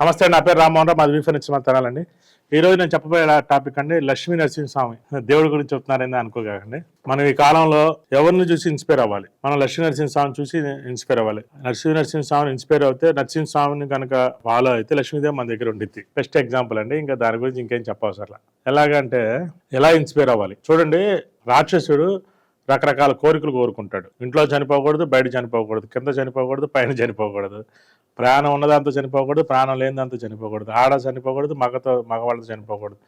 నమస్తే నా పేరు రామ్మోహన్ రావు. మాది వీఫర్ నుంచి మాట్లాడాలండి ఈ రోజు నేను చెప్పబోయే టాపిక్ అండి లక్ష్మీ నరసింహస్వామి. దేవుడి గురించి చెప్తున్నారని అనుకోకండి. మనం ఈ కాలంలో ఎవరిని చూసి ఇన్స్పైర్ అవ్వాలి? మనం లక్ష్మీ నరసింహస్వామిని చూసి ఇన్స్పైర్ అవ్వాలి. లక్ష్మీ నరసింహస్వామిని ఇన్స్పైర్ అవుతే నరసింహస్వామిని కనుక ఫాలో అయితే లక్ష్మీదేవి మన దగ్గర ఉండిద్ది. బెస్ట్ ఎగ్జాంపుల్ అండి ఇంకా దాని గురించి ఇంకేం చెప్పవసరం ఎలాగంటే ఎలా ఇన్స్పైర్ అవ్వాలి? చూడండి రాక్షసుడు రకరకాల కోరికలు కోరుకుంటాడు. ఇంట్లో చనిపోకూడదు బయట చనిపోకూడదు కింద చనిపోకూడదు పైన చనిపోకూడదు. ప్రాణం ఉన్నదంతా చనిపోకూడదు ప్రాణం లేనిదంతా చనిపోకూడదు. ఆడ చనిపోకూడదు మగతో మగవాళ్ళతో చనిపోకూడదు.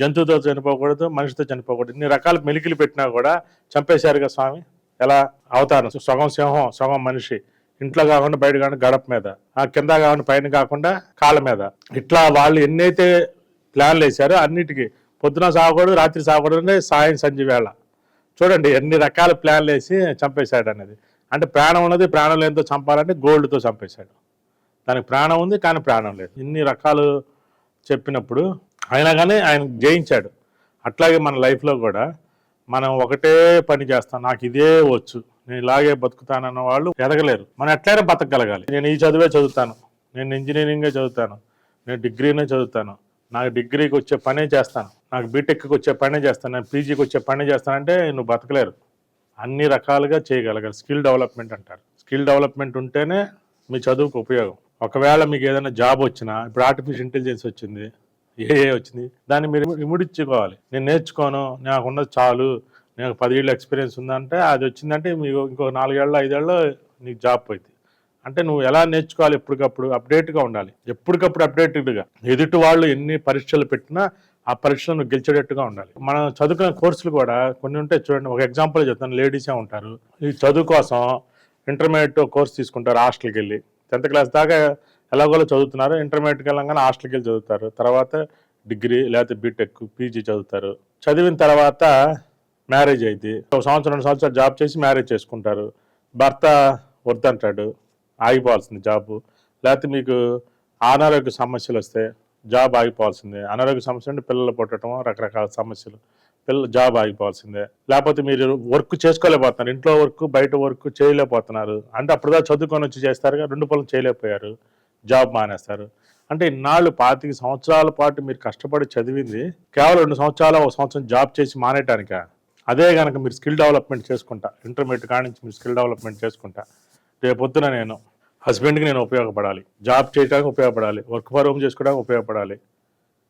జంతువుతో చనిపోకూడదు మనిషితో చనిపోకూడదు. ఇన్ని రకాల మెలికలు పెట్టినా కూడా చంపేశారుగా స్వామి? ఎలా? అవతారం సగం సింహం సగం మనిషి. ఇంట్లో కాకుండా బయట కాకుండా గడప మీద. ఆ కింద కాకుండా పైన కాకుండా కాళ్ళ మీద. ఇట్లా వాళ్ళు ఎన్నైతే ప్లాన్లు వేశారో అన్నిటికీ. పొద్దున సాగకూడదు రాత్రి సాగకూడదు సాయం సంజి వేళ. చూడండి ఎన్ని రకాల ప్లాన్లు వేసి చంపేశాడు అనేది. అంటే ప్రాణం ఉన్నది ప్రాణం లేనితో చంపాలంటే గోల్డ్తో చంపేశాడు. దానికి ప్రాణం ఉంది కానీ ప్రాణం లేదు. ఇన్ని రకాలు చెప్పినప్పుడు అయినా కానీ ఆయన జయించాడు. అట్లాగే మన లైఫ్లో కూడా మనం ఒకటే పని చేస్తాం నాకు ఇదే వచ్చు నేను ఇలాగే బతుకుతానన్న వాళ్ళు ఎదగలేరు. మనం ఎట్లయినా బతకగలగాలి. నేను ఈ చదివే చదువుతాను నేను ఇంజనీరింగే చదువుతాను నేను డిగ్రీనే చదువుతాను. నాకు డిగ్రీకి వచ్చే పనే చేస్తాను. నాకు బీటెక్కి వచ్చే పనే చేస్తాను. నేను పీజీకి వచ్చే పనే చేస్తానంటే నువ్వు బతకలేరు. అన్ని రకాలుగా చేయగలగాలి. స్కిల్ డెవలప్మెంట్ అంటారు. స్కిల్ డెవలప్మెంట్ ఉంటేనే మీ చదువుకు ఉపయోగం. ఒకవేళ మీకు ఏదైనా జాబ్ వచ్చినా ఇప్పుడు ఆర్టిఫిషియల్ ఇంటెలిజెన్స్ వచ్చింది ఏ వచ్చింది దాన్ని మీరు ఇముడిచ్చుకోవాలి నేను నేర్చుకోను నాకు ఉన్నది చాలు నాకు పదివేళ్ళు ఎక్స్పీరియన్స్ ఉందంటే అది వచ్చిందంటే మీకు ఇంకో నాలుగేళ్ళు ఐదేళ్ళు నీకు జాబ్ పోయింది. అంటే నువ్వు ఎలా నేర్చుకోవాలి ఎప్పటికప్పుడు? అప్డేట్గా ఉండాలి. ఎప్పటికప్పుడు అప్డేటెడ్గా ఎదుటి వాళ్ళు ఎన్ని పరీక్షలు పెట్టినా ఆ పరీక్షలను గెలిచేటట్టుగా ఉండాలి. మనం చదువుకునే కోర్సులు కూడా కొన్ని ఉంటాయి చూడండి. ఒక ఎగ్జాంపుల్ చెప్తాను. లేడీసే ఉంటారు. ఈ చదువు కోసం ఇంటర్మీడియట్ కోర్స్ తీసుకుంటారు హాస్టల్కి వెళ్ళి. టెన్త్ క్లాస్ దాకా ఎలాగోలో చదువుతున్నారు. ఇంటర్మీడియట్కి వెళ్ళంగానే హాస్టల్కి వెళ్ళి చదువుతారు. తర్వాత డిగ్రీ లేకపోతే బీటెక్ పీజీ చదువుతారు. చదివిన తర్వాత మ్యారేజ్ అయితే ఒక సంవత్సరం రెండు సంవత్సరాలు జాబ్ చేసి మ్యారేజ్ చేసుకుంటారు. భర్త వద్దంటాడు. ఆగిపోవాల్సింది జాబ్. లేకపోతే మీకు అనారోగ్య సమస్యలు వస్తే జాబ్ ఆగిపోవాల్సిందే. అనారోగ్య సమస్య అంటే పిల్లలు పుట్టడం రకరకాల సమస్యలు. పిల్ల జాబ్ ఆగిపోవాల్సిందే. లేకపోతే మీరు వర్క్ చేసుకోలేకపోతున్నారు. ఇంట్లో వర్క్ బయట వర్క్ చేయలేకపోతున్నారు. అంటే అప్పుడుదా చదువుకొని వచ్చి చేస్తారు రెండు పనులు చేయలేకపోయారు. జాబ్ మానేస్తారు. అంటే ఇన్నాళ్ళు పాతిక సంవత్సరాల పాటు మీరు కష్టపడి చదివింది కేవలం రెండు సంవత్సరాలు ఒక సంవత్సరం జాబ్ చేసి మానేయటానిక? అదే కనుక మీరు స్కిల్ డెవలప్మెంట్ చేసుకుంటా. ఇంటర్మీడియట్ కాడి నుంచి మీరు స్కిల్ డెవలప్మెంట్ చేసుకుంటా. రేపొద్దున నేను హస్బెండ్కి నేను ఉపయోగపడాలి. జాబ్ చేయడానికి ఉపయోగపడాలి. వర్క్ ఫర్ హోమ్ చేసుకోవడానికి ఉపయోగపడాలి.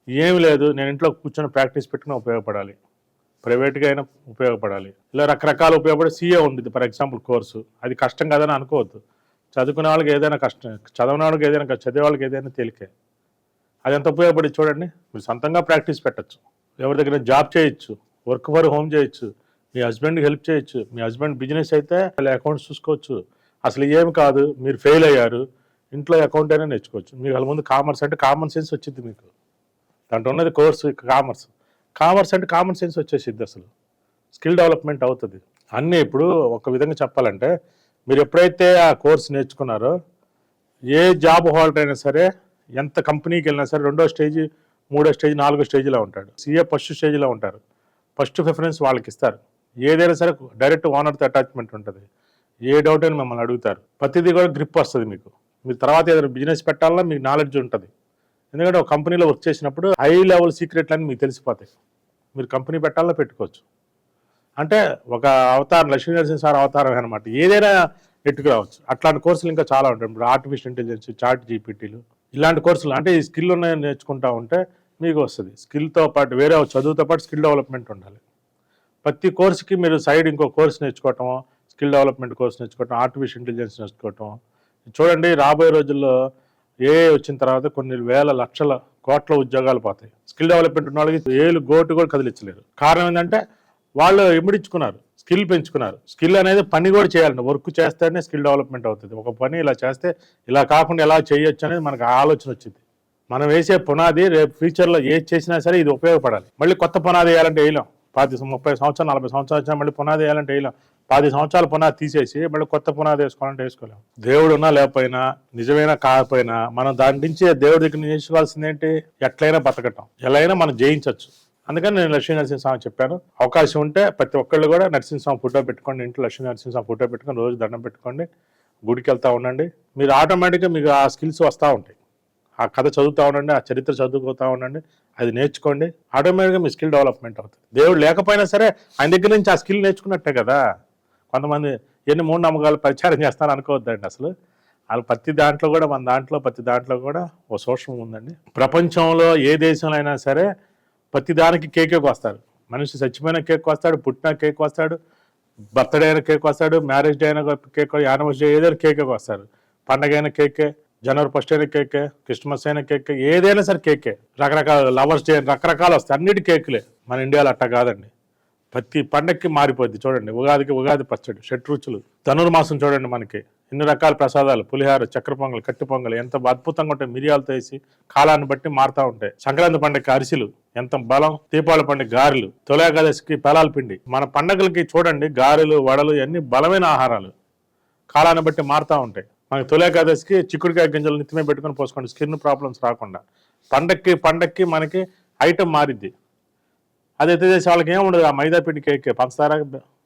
ఏమి లేదు. నేను ఇంట్లో కూర్చొని ప్రాక్టీస్ పెట్టుకుని ఉపయోగపడాలి. ప్రైవేట్గా అయినా ఉపయోగపడాలి. ఇలా రకరకాల ఉపయోగపడే సీఏ ఉంది. For example course. అది కష్టం కాదని అనుకోవద్దు. చదువుకునే వాళ్ళకి ఏదైనా కష్టం చదవని వాళ్ళకి ఏదైనా చదివే వాళ్ళకి ఏదైనా తేలికే. అది ఎంత ఉపయోగపడి చూడండి. మీరు సొంతంగా ప్రాక్టీస్ పెట్టచ్చు. ఎవరి దగ్గర జాబ్ చేయొచ్చు వర్క్ ఫర్ హోమ్ చేయొచ్చు మీ హస్బెండ్కి హెల్ప్ చేయొచ్చు మీ హస్బెండ్ బిజినెస్ అయితే వాళ్ళ అకౌంట్స్ చూసుకోవచ్చు అసలు ఏమి కాదు మీరు ఫెయిల్ అయ్యారు ఇంట్లో అకౌంట్ అయినా నేర్చుకోవచ్చు. మీకు వాళ్ళ ముందు కామర్స్ అంటే కామన్ సెన్స్ వచ్చింది మీకు. దాంట్లో ఉన్నది కోర్సు కామర్స్ కామర్స్ అంటే కామన్ సెన్స్ వచ్చేసిద్ది అసలు. స్కిల్ డెవలప్మెంట్ అవుతుంది. అన్నీ ఇప్పుడు ఒక విధంగా చెప్పాలంటే మీరు ఎప్పుడైతే ఆ కోర్స్ నేర్చుకున్నారో ఏ జాబ్ హోల్డర్ అయినా సరే ఎంత కంపెనీకి వెళ్ళినా సరే రెండో స్టేజ్ మూడో స్టేజ్ నాలుగో స్టేజ్లో ఉంటాడు. సీఏ ఫస్ట్ స్టేజ్లో ఉంటారు. ఫస్ట్ ప్రిఫరెన్స్ వాళ్ళకి ఇస్తారు. ఏదైనా సరే డైరెక్ట్ ఓనర్తో అటాచ్మెంట్ ఉంటుంది. ఏ డౌట్ అని మిమ్మల్ని అడుగుతారు. ప్రతిదీ కూడా గ్రిప్ వస్తుంది మీకు. మీరు తర్వాత ఏదైనా బిజినెస్ పెట్టాలన్నా మీకు నాలెడ్జ్ ఉంటుంది. ఎందుకంటే ఒక కంపెనీలో వర్క్ చేసినప్పుడు హై లెవెల్ సీక్రెట్లు అని మీకు తెలిసిపోతాయి. మీరు కంపెనీ పెట్టాలన్నా పెట్టుకోవచ్చు. అంటే ఒక అవతారం లక్ష్మీ నరసింహ సార్ అవతారం అనమాట ఏదైనా నెట్టుకు రావచ్చు. అట్లాంటి కోర్సులు ఇంకా చాలా ఉంటాయి. ఇప్పుడు ఆర్టిఫిషియల్ ఇంటెలిజెన్స్ చాట్ జీపీటీలు ఇలాంటి కోర్సులు అంటే ఈ స్కిల్ ఉన్నాయని నేర్చుకుంటా ఉంటే మీకు వస్తుంది. స్కిల్తో పాటు వేరే చదువుతో పాటు స్కిల్ డెవలప్మెంట్ ఉండాలి. ప్రతి కోర్సుకి మీరు సైడ్ ఇంకో కోర్స్ నేర్చుకోవటం స్కిల్ డెవలప్మెంట్ కోర్స్ నేర్చుకోవటం ఆర్టిఫిషియల్ ఇంటెలిజెన్స్ నేర్చుకోవటం. చూడండి రాబోయే రోజుల్లో ఏ వచ్చిన తర్వాత కొన్ని వేల లక్షల కోట్ల ఉద్యోగాలు పోతాయి. స్కిల్ డెవలప్మెంట్ ఉన్న వాళ్ళకి ఏలు గోటు కూడా కదిలించలేరు కారణం ఏంటంటే వాళ్ళు ఇమిడించుకున్నారు స్కిల్ పెంచుకున్నారు. స్కిల్ అనేది పని కూడా చేయాలండి. వర్క్ చేస్తేనే స్కిల్ డెవలప్మెంట్ అవుతుంది. ఒక పని ఇలా చేస్తే ఇలా కాకుండా ఎలా చేయొచ్చు అనేది మనకు ఆలోచన వచ్చింది. మనం వేసే పునాది రేపు ఫ్యూచర్లో ఏది చేసినా సరే ఇది ఉపయోగపడాలి. మళ్ళీ కొత్త పునాది వేయాలంటే వేయలేం పాతి ముప్పై సంవత్సరాలు నలభై సంవత్సరాలు వచ్చినా మళ్ళీ పునాది వేయాలంటే వేయలేం పది సంవత్సరాలు పునాది తీసేసి మళ్ళీ కొత్త పునాది వేసుకోవాలంటే వేసుకోలేం దేవుడు ఉన్నా లేకపోయినా నిజమైనా కాకపోయినా మనం దాని నుంచి దేవుడి దగ్గర నేర్చుకోవాల్సింది ఏంటి? ఎట్లయినా బతకటం. ఎలా అయినా మనం జయించవచ్చు అందుకని నేను లక్ష్మీ నరసింహస్వామి చెప్పాను అవకాశం ఉంటే ప్రతి ఒక్కళ్ళు కూడా నరసింహస్వామి ఫోటో పెట్టుకోండి ఇంట్లో లక్ష్మీ నరసింహస్వామి ఫోటో పెట్టుకొని రోజు దండం పెట్టుకోండి గుడికి వెళ్తూ ఉండండి. మీరు ఆటోమేటిక్గా మీకు ఆ స్కిల్స్ వస్తూ ఉంటాయి. ఆ కథ చదువుతూ ఉండండి ఆ చరిత్ర చదువుకోతా ఉండండి అది నేర్చుకోండి. ఆటోమేటిక్గా మీ స్కిల్ డెవలప్మెంట్ అవుతుంది. దేవుడు లేకపోయినా సరే ఆయన దగ్గర నుంచి ఆ స్కిల్ నేర్చుకున్నట్టే కదా. కొంతమంది ఎన్ని మూడు నమ్మకాలు ప్రచారం చేస్తారని అనుకోవద్దండి అసలు. వాళ్ళు ప్రతి దాంట్లో కూడా మన దాంట్లో ప్రతి దాంట్లో కూడా ఓ సూక్ష్మం ఉందండి. ప్రపంచంలో ఏ దేశంలో అయినా సరే ప్రతి దానికి కేకే వస్తారు. మనిషి చచ్చిపోయిన కేక్ వస్తాడు పుట్టిన కేక్ వస్తాడు బర్త్డే అయిన కేక్ వస్తాడు మ్యారేజ్ డే అయిన కేక్ యానివర్సరీ ఏదైనా కేకే వస్తారు పండగ అయిన కేకే జనవరి ఫస్ట్ అయిన కేకే క్రిస్మస్ అయిన కేకే ఏదైనా సరే కేకే రకరకాల లవర్స్ డే రకరకాలు వస్తాయి. అన్నిటి కేకులే మన ఇండియాలో అట్ట కాదండి. ప్రతి పండక్కి మారిపోద్ది. చూడండి ఉగాదికి ఉగాది పచ్చడి షట్రుచులు ధనుర్మాసం చూడండి మనకి. ఎన్ని రకాల ప్రసాదాలు పులిహార చక్ర పొంగలు కట్టి పొంగలు ఎంత అద్భుతంగా ఉంటాయి. మిరియాలతో వేసి కాలాన్ని బట్టి మారుతూ ఉంటాయి. సంక్రాంతి పండుగకి అరిసెలు ఎంత బలం. దీపావళి పండుగ గారెలు తొలేకాదశికి పెలాల పిండి. మన పండగలకి చూడండి గారెలు వడలు ఇవన్నీ బలమైన ఆహారాలు. కాలాన్ని బట్టి మారుతూ ఉంటాయి. మనకి తొలేకాదశికి చిక్కుడుకాయ గింజలు నిత్యమే పెట్టుకొని పోసుకోండి. స్కిన్ ప్రాబ్లమ్స్ రాకుండా. పండక్కి పండక్కి మనకి ఐటమ్ మారిద్ది. అది ఎత్తి చేసే వాళ్ళకి ఏముండదు ఆ మైదా పిండి కేక్ పంచదార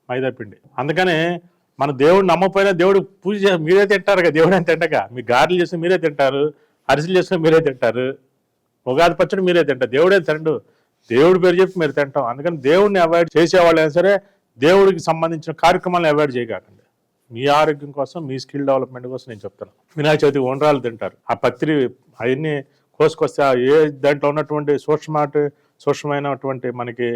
మైదా పిండి. అందుకనే మన దేవుడు నమ్మపోయినా దేవుడు పూజ మీరే తింటారు కదా. దేవుడు అని తింటగా మీ గారెలు చేసి మీరే తింటారు. అరిసెలు చేసిన మీరే తింటారు. ఉగాది పచ్చడి మీరే తింటారు. దేవుడే తిండు దేవుడి పేరు చెప్పి మీరు తింటాం. అందుకని దేవుడిని అవాయిడ్ చేసేవాళ్ళు అయినా సరే దేవుడికి సంబంధించిన కార్యక్రమాలను అవాయిడ్ చేయకండి మీ ఆరోగ్యం కోసం మీ స్కిల్ డెవలప్మెంట్ కోసం నేను చెప్తాను వినాయక చవితి ఉండ్రాలు తింటారు. ఆ పత్రి అవన్నీ కోసుకొస్తే ఆ ఏ దాంట్లో ఉన్నటువంటి సూక్ష్మ సూక్ష్మమైనటువంటి మనకి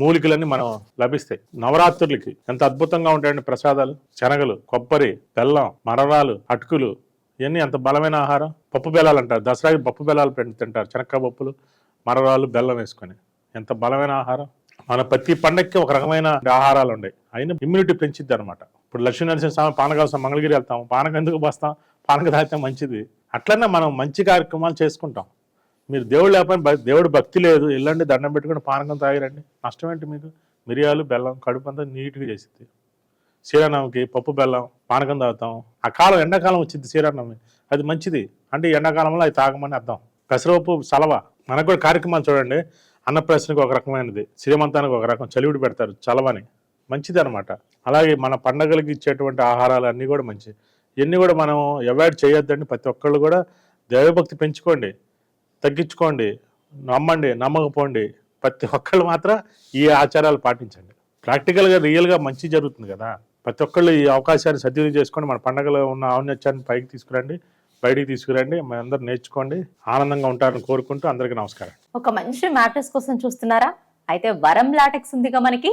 మూలికలన్నీ మనం లభిస్తాయి. నవరాత్రులకి ఎంత అద్భుతంగా ఉంటాయండి ప్రసాదాలు. శనగలు కొబ్బరి బెల్లం మరరాలు అటుకులు ఇవన్నీ ఎంత బలమైన ఆహారం. పప్పు బెల్లాలు అంటారు. దసరాకి పప్పు బెల్లాలు పెట్టి తింటారు. శనక్కాయ పప్పులు మరరాలు బెల్లం వేసుకొని. ఎంత బలమైన ఆహారం. మన ప్రతి పండక్కి ఒక రకమైన ఆహారాలు ఉన్నాయి అయినా ఇమ్యూనిటీ పెంచిద్ది అనమాట ఇప్పుడు లక్ష్మీ నరసింహ స్వామి పానకాల మంగళగిరి వెళ్తాం. పానకం ఎందుకు వస్తాం పానక తాగితే మంచిది. అట్లనే మనం మంచి కార్యక్రమాలు చేసుకుంటాం. మీరు దేవుడు లేకపోయినా దేవుడు భక్తి లేదు. వెళ్ళండి దండం పెట్టుకుని పానకం తాగిరండి. నష్టం ఏంటి మీకు? మిరియాలు బెల్లం కడుపు అంతా నీట్గా చేసింది శ్రీరామకి పప్పు బెల్లం పానకం తాగుతాం. ఆ కాలం ఎండాకాలం వచ్చింది శ్రీరామనవమి అది మంచిది. అంటే ఎండాకాలంలో అది తాగమని అర్థం. పెసరపప్పు సలవ. మనకు కూడా కార్యక్రమాలు చూడండి. అన్నప్రాసనకి ఒక రకమైనది. శ్రీమంతానికి ఒక రకం. చలివిడి పెడతారు చలవని. మంచిది అనమాట అలాగే మన పండగలకి ఇచ్చేటువంటి ఆహారాలు అన్నీ కూడా మంచి. ఇవన్నీ కూడా మనం అవాయిడ్ చేయొద్దండి. ప్రతి ఒక్కళ్ళు కూడా దైవభక్తి పెంచుకోండి తగ్గించుకోండి నమ్మండి నమ్మకపోండి. ప్రతి ఒక్కళ్ళు మాత్రం ఈ ఆచారాలు పాటించండి. ప్రాక్టికల్గా రియల్గా మంచి జరుగుతుంది కదా. ప్రతి ఒక్కళ్ళు ఈ అవకాశాన్ని సద్వినియోగం చేసుకొని మన పండగలో ఉన్న ఔన్నత్యాన్ని పైకి తీసుకురండి బయటికి తీసుకురండి మీ అందరూ నేర్చుకోండి ఆనందంగా ఉంటారని కోరుకుంటూ అందరికీ నమస్కారం. ఒక మంచి మ్యాటర్స్ కోసం చూస్తున్నారా? అయితే వరం లాటెక్స్ ఉందిగా మనకి.